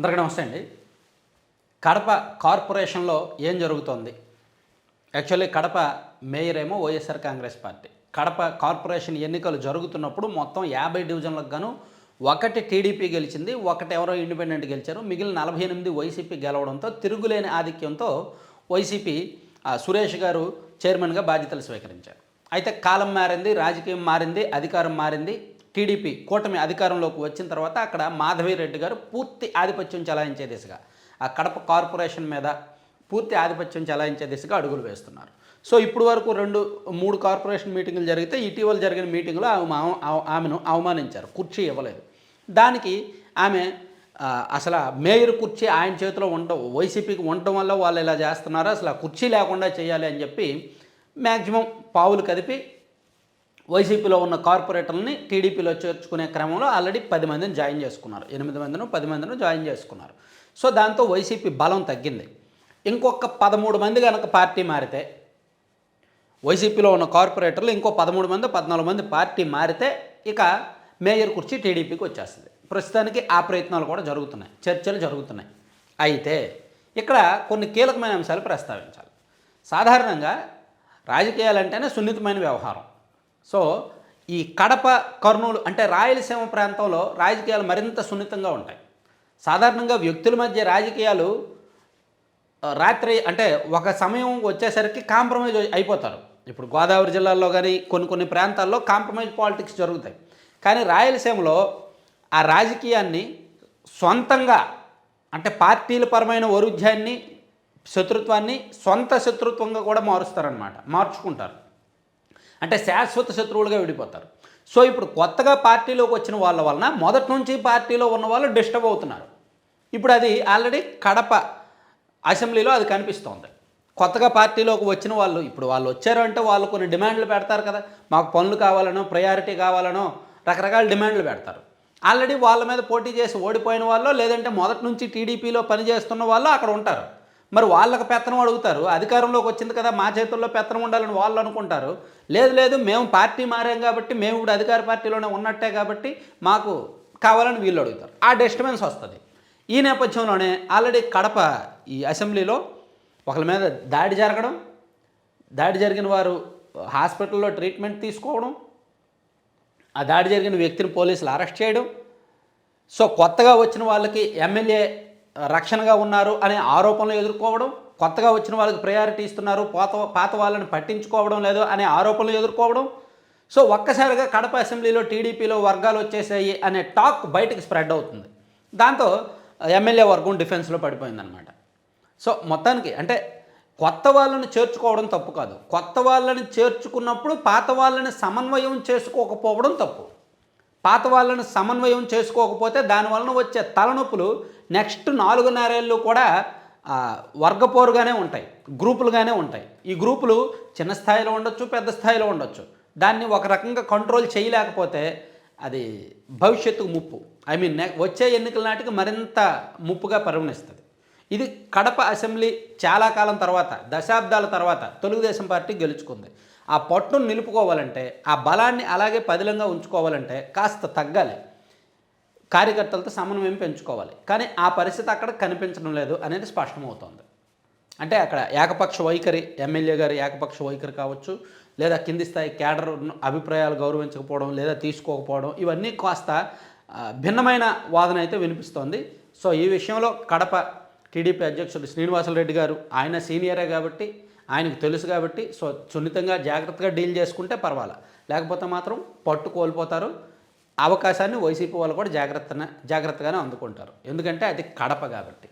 అందరికీ నమస్తే అండి. కడప కార్పొరేషన్లో ఏం జరుగుతోంది? యాక్చువల్లీ కడప మేయర్ ఏమో YSR Congress party. Kadapa corporation ఎన్నికలు జరుగుతున్నప్పుడు మొత్తం యాభై డివిజన్లకు గాను ఒకటి టీడీపీ గెలిచింది ఒకటి ఎవరో ఇండిపెండెంట్ గెలిచారు మిగిలిన నలభై ఎనిమిది వైసీపీ గెలవడంతో తిరుగులేని ఆధిక్యంతో వైసీపీ సురేష్ గారు చైర్మన్గా బాధ్యతలు స్వీకరించారు. అయితే కాలం మారింది రాజకీయం మారింది అధికారం మారింది టీడీపీ కూటమి అధికారంలోకి వచ్చిన తర్వాత అక్కడ మాధవి రెడ్డి గారు పూర్తి ఆధిపత్యం చెలాయించే దిశగా ఆ కడప కార్పొరేషన్ మీద పూర్తి ఆధిపత్యం చలాయించే దిశగా అడుగులు వేస్తున్నారు. సో ఇప్పుడు వరకు రెండు మూడు కార్పొరేషన్ మీటింగులు జరిగితే ఇటీవల జరిగిన మీటింగ్లో ఆమె ఆమెను అవమానించారు కుర్చీ ఇవ్వలేదు. దానికి ఆమె అసలు మేయర్ కుర్చీ ఆయన చేతిలో ఉండవు వైసీపీకి ఉండటం వల్ల వాళ్ళు ఇలా చేస్తున్నారు అసలు ఆ కుర్చీ లేకుండా చేయాలి అని చెప్పి మ్యాక్సిమం పావులు కదిపి వైసీపీలో ఉన్న కార్పొరేటర్లని టీడీపీలో చేర్చుకునే క్రమంలో ఆల్రెడీ పది మందిని జాయిన్ చేసుకున్నారు. ఎనిమిది మందిను పది మందిను జాయిన్ చేసుకున్నారు. సో దాంతో వైసీపీ బలం తగ్గింది. ఇంకొక పదమూడు మంది కనుక పార్టీ మారితే వైసీపీలో ఉన్న కార్పొరేటర్లు ఇంకో పదమూడు మంది పద్నాలుగు మంది పార్టీ మారితే ఇక మేయర్ కుర్చీ టీడీపీకి వచ్చేస్తుంది. ప్రస్తుతానికి ఆ ప్రయత్నాలు కూడా జరుగుతున్నాయి. చర్చలు జరుగుతున్నాయి. అయితే ఇక్కడ కొన్ని కీలకమైన అంశాలు ప్రస్తావించాలి. సాధారణంగా రాజకీయాలంటేనే సున్నితమైన వ్యవహారం. సో ఈ కడప కర్నూలు అంటే రాయలసీమ ప్రాంతంలో రాజకీయాలు మరింత సున్నితంగా ఉంటాయి. సాధారణంగా వ్యక్తుల మధ్య రాజకీయాలు రాత్రి అంటే ఒక సమయం వచ్చేసరికి కాంప్రమైజ్ అయిపోతారు. ఇప్పుడు గోదావరి జిల్లాల్లో కానీ కొన్ని కొన్ని ప్రాంతాల్లో కాంప్రమైజ్ పాలిటిక్స్ జరుగుతాయి. కానీ రాయలసీమలో ఆ రాజకీయాన్ని సొంతంగా అంటే పార్టీల పరమైన వైరుధ్యాన్ని శత్రుత్వాన్ని సొంత శత్రుత్వంగా కూడా మారుస్తారనమాట మార్చుకుంటారు. అంటే శాశ్వత శత్రువులుగా విడిపోతారు. సో ఇప్పుడు కొత్తగా పార్టీలోకి వచ్చిన వాళ్ళ వలన మొదటి నుంచి పార్టీలో ఉన్న వాళ్ళు డిస్టర్బ్ అవుతున్నారు. ఇప్పుడు అది ఆల్రెడీ కడప అసెంబ్లీలో అది కనిపిస్తోంది. కొత్తగా పార్టీలోకి వచ్చిన వాళ్ళు ఇప్పుడు వాళ్ళు వచ్చారు అంటే వాళ్ళు కొన్ని డిమాండ్లు పెడతారు కదా. మాకు పనులు కావాలనో ప్రయారిటీ కావాలనో రకరకాల డిమాండ్లు పెడతారు. ఆల్రెడీ వాళ్ళ మీద పోటీ చేసి ఓడిపోయిన వాళ్ళు లేదంటే మొదటి నుంచి టీడీపీలో పనిచేస్తున్న వాళ్ళు అక్కడ ఉంటారు. మరి వాళ్ళకి పెత్తనం అడుగుతారు. అధికారంలోకి వచ్చింది కదా మా చేతుల్లో పెత్తనం ఉండాలని వాళ్ళు అనుకుంటారు. లేదు లేదు మేము పార్టీ మారాం కాబట్టి మేము ఇప్పుడు అధికార పార్టీలోనే ఉన్నట్టే కాబట్టి మాకు కావాలని వీళ్ళు అడుగుతారు. ఆ డిస్టర్బెన్స్ వస్తుంది. ఈ నేపథ్యంలోనే ఆల్రెడీ కడప ఈ అసెంబ్లీలో ఒకరి మీద దాడి జరగడం దాడి జరిగిన వారు హాస్పిటల్లో ట్రీట్మెంట్ తీసుకోవడం ఆ దాడి జరిగిన వ్యక్తిని పోలీసులు అరెస్ట్ చేయడం. సో కొత్తగా వచ్చిన వాళ్ళకి ఎమ్మెల్యే రక్షణగా ఉన్నారు అనే ఆరోపణలు ఎదుర్కోవడం కొత్తగా వచ్చిన వాళ్ళకి ప్రయారిటీ ఇస్తున్నారు పాత పాత వాళ్ళని పట్టించుకోవడం లేదు అనే ఆరోపణలు ఎదుర్కోవడం. సో ఒక్కసారిగా కడప అసెంబ్లీలో టీడీపీలో వర్గాలు వచ్చేసాయి అనే టాక్ బయటకు స్ప్రెడ్ అవుతుంది. దాంతో ఎమ్మెల్యే వర్గం డిఫెన్స్లో పడిపోయిందనమాట సో మొత్తానికి అంటే కొత్త వాళ్ళని చేర్చుకోవడం తప్పు కాదు. కొత్త వాళ్ళని చేర్చుకున్నప్పుడు పాత వాళ్ళని సమన్వయం చేసుకోకపోవడం తప్పు. పాత వాళ్ళను సమన్వయం చేసుకోకపోతే దానివలన వచ్చే తలనొప్పులు నెక్స్ట్ నాలుగున్నరేళ్ళు కూడా వర్గపోరుగానే ఉంటాయి గ్రూపులుగానే ఉంటాయి. ఈ గ్రూపులు చిన్న స్థాయిలో ఉండొచ్చు పెద్ద స్థాయిలో ఉండొచ్చు. దాన్ని ఒక రకంగా కంట్రోల్ చేయలేకపోతే అది భవిష్యత్తుకు ముప్పు. ఐ మీన్ వచ్చే ఎన్నికల నాటికి మరింత ముప్పుగా పరిగణిస్తుంది. ఇది కడప అసెంబ్లీ చాలా కాలం తర్వాత దశాబ్దాల తర్వాత తెలుగుదేశం పార్టీ గెలుచుకుంది. ఆ పట్టును నిలుపుకోవాలంటే ఆ బలాన్ని అలాగే పదిలంగా ఉంచుకోవాలంటే కాస్త తగ్గాలి. కార్యకర్తలతో సమన్వయం పెంచుకోవాలి. కానీ ఆ పరిస్థితి అక్కడ కనిపించడం లేదు అనేది స్పష్టమవుతోంది. అంటే అక్కడ ఏకపక్ష వైఖరి ఎమ్మెల్యే గారి ఏకపక్ష వైఖరి కావచ్చు లేదా కింది స్థాయి క్యాడర్ అభిప్రాయాలు గౌరవించకపోవడం లేదా తీసుకోకపోవడం ఇవన్నీ కాస్త భిన్నమైన వాదన అయితే వినిపిస్తోంది. సో ఈ విషయంలో కడప టీడీపీ అధ్యక్షుడు శ్రీనివాసరెడ్డి గారు ఆయన సీనియరే కాబట్టి ఆయనకు తెలుసు కాబట్టి సో సున్నితంగా జాగ్రత్తగా డీల్ చేసుకుంటే పర్వాలా. లేకపోతే మాత్రం పట్టు కోల్పోతారు. అవకాశాన్ని వైసీపీ వాళ్ళు కూడా జాగ్రత్త జాగ్రత్తగానే అందుకుంటారు. ఎందుకంటే అది కడప కాబట్టి.